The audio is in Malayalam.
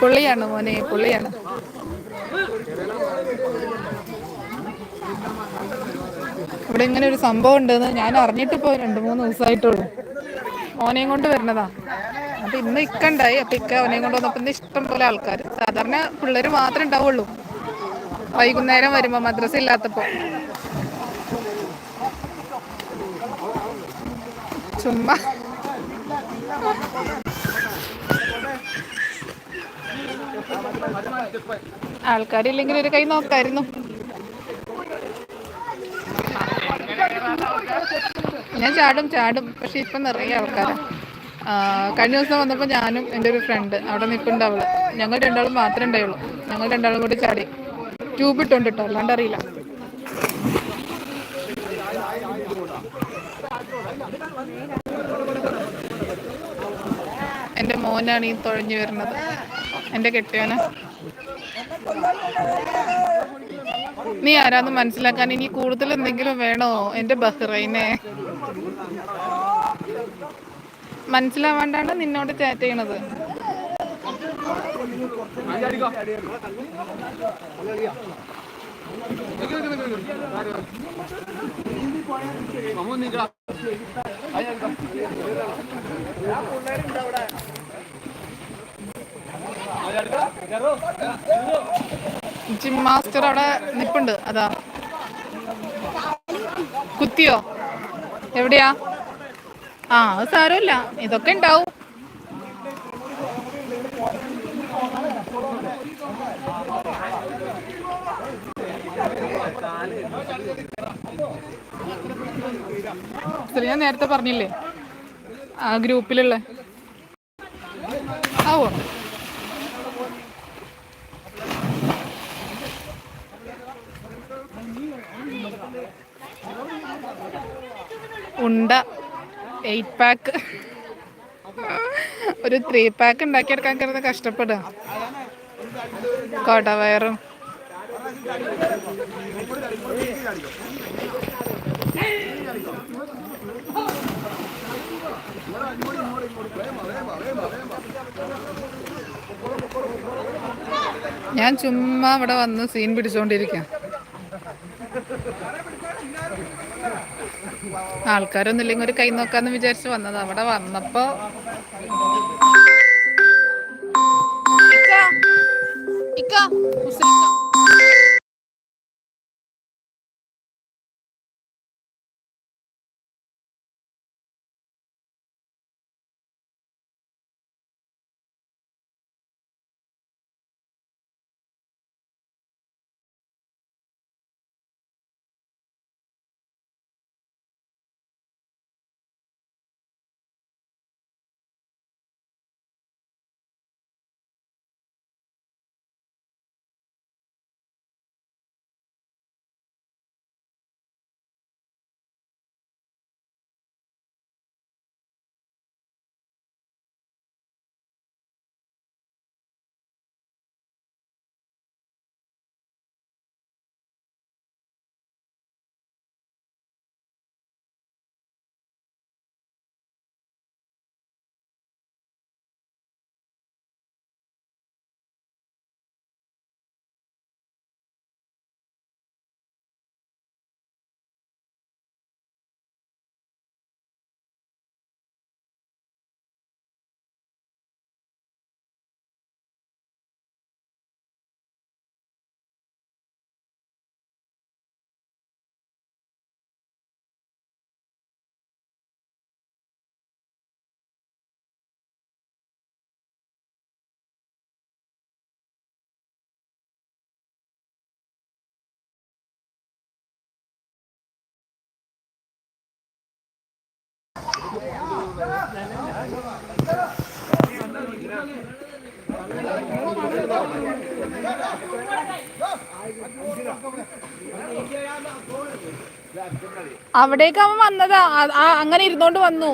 പുള്ളിയാണ് മോനെ പുള്ളിയാണ്. ഇവിടെ ഇങ്ങനെ ഒരു സംഭവം ഉണ്ടെന്ന് ഞാൻ അറിഞ്ഞിട്ട് പോയി രണ്ട് മൂന്ന് ദിവസമായിട്ടുള്ളൂ മോനെയും കൊണ്ട് വരുന്നതാ. അപ്പൊ ഇന്ന് ഇക്കണ്ടായി. അപ്പൊ ഇക്ക അവനെയും കൊണ്ട് വന്നപ്പോ ഇഷ്ടം പോലെ ആൾക്കാർ സാധാരണ പിള്ളേര് മാത്രമേ ഉണ്ടാവുള്ളൂ. വൈകുന്നേരം വരുമ്പോ മദ്രസ ഇല്ലാത്തപ്പോ. ചുമ്മാ. ആൾക്കാരില്ലെങ്കിൽ ഒരു കൈ നോക്കായിരുന്നു. ഞാൻ ചാടും ചാടും. പക്ഷെ ഇപ്പൊ നിറയെ ആൾക്കാരാ. കഴിഞ്ഞ ദിവസം വന്നപ്പോൾ ഞാനും എന്റെ ഒരു ഫ്രണ്ട് അവിടെ നിൽപ്പുണ്ട് അവൾ. ഞങ്ങൾ രണ്ടാളും മാത്രമേ ഉണ്ടായുള്ളൂ. ഞങ്ങൾ രണ്ടാളും കൂടി ചാടി. ട്യൂബ് ഇട്ടുണ്ട് കേട്ടോ അല്ലാണ്ട് അറിയില്ല. എന്റെ മോനാണ് ഈ തുഴഞ്ഞു വരുന്നത്. എന്റെ കെട്ടിയോന്. നീ ആരാന്ന് മനസ്സിലാക്കാൻ? ഇനി കൂടുതൽ എന്തെങ്കിലും വേണോ? എന്റെ ബഹ്റൈനെ. മനസ്സിലാവാണ്ടാണ് നിന്നോട് ചാറ്റ് ചെയ്യണത്. ജിം മാസ്റ്റർ അവിടെ നിപ്പുണ്ട് അതാ. കുത്തിയോ? എവിടെയാ? ആ അത് സാരമില്ല. ഇതൊക്കെ ഉണ്ടാവും. ഞാൻ നേരത്തെ പറഞ്ഞില്ലേ? ആ ഗ്രൂപ്പിലുള്ള ആവോ? ഉണ്ട എയ്റ്റ് പാക്ക് ഒരു ത്രീ പാക്ക് ഉണ്ടാക്കിയെടുക്കാൻ കരുത് കഷ്ടപ്പെടുക. കോട്ടവയറും. ഞാൻ ചുമ്മാ ഇവിടെ വന്ന് സീൻ പിടിച്ചോണ്ടിരിക്കാം. ആൾക്കാരൊന്നും ഇല്ലെങ്കിൽ ഒരു കൈ നോക്കാന്ന് വിചാരിച്ച് വന്നത്. അവിടെ വന്നപ്പോ ഇക്ക, ഇക്ക, അവിടേക്ക് അവൻ വന്നതാ. അങ്ങനെ ഇരുന്നോണ്ട് വന്നു.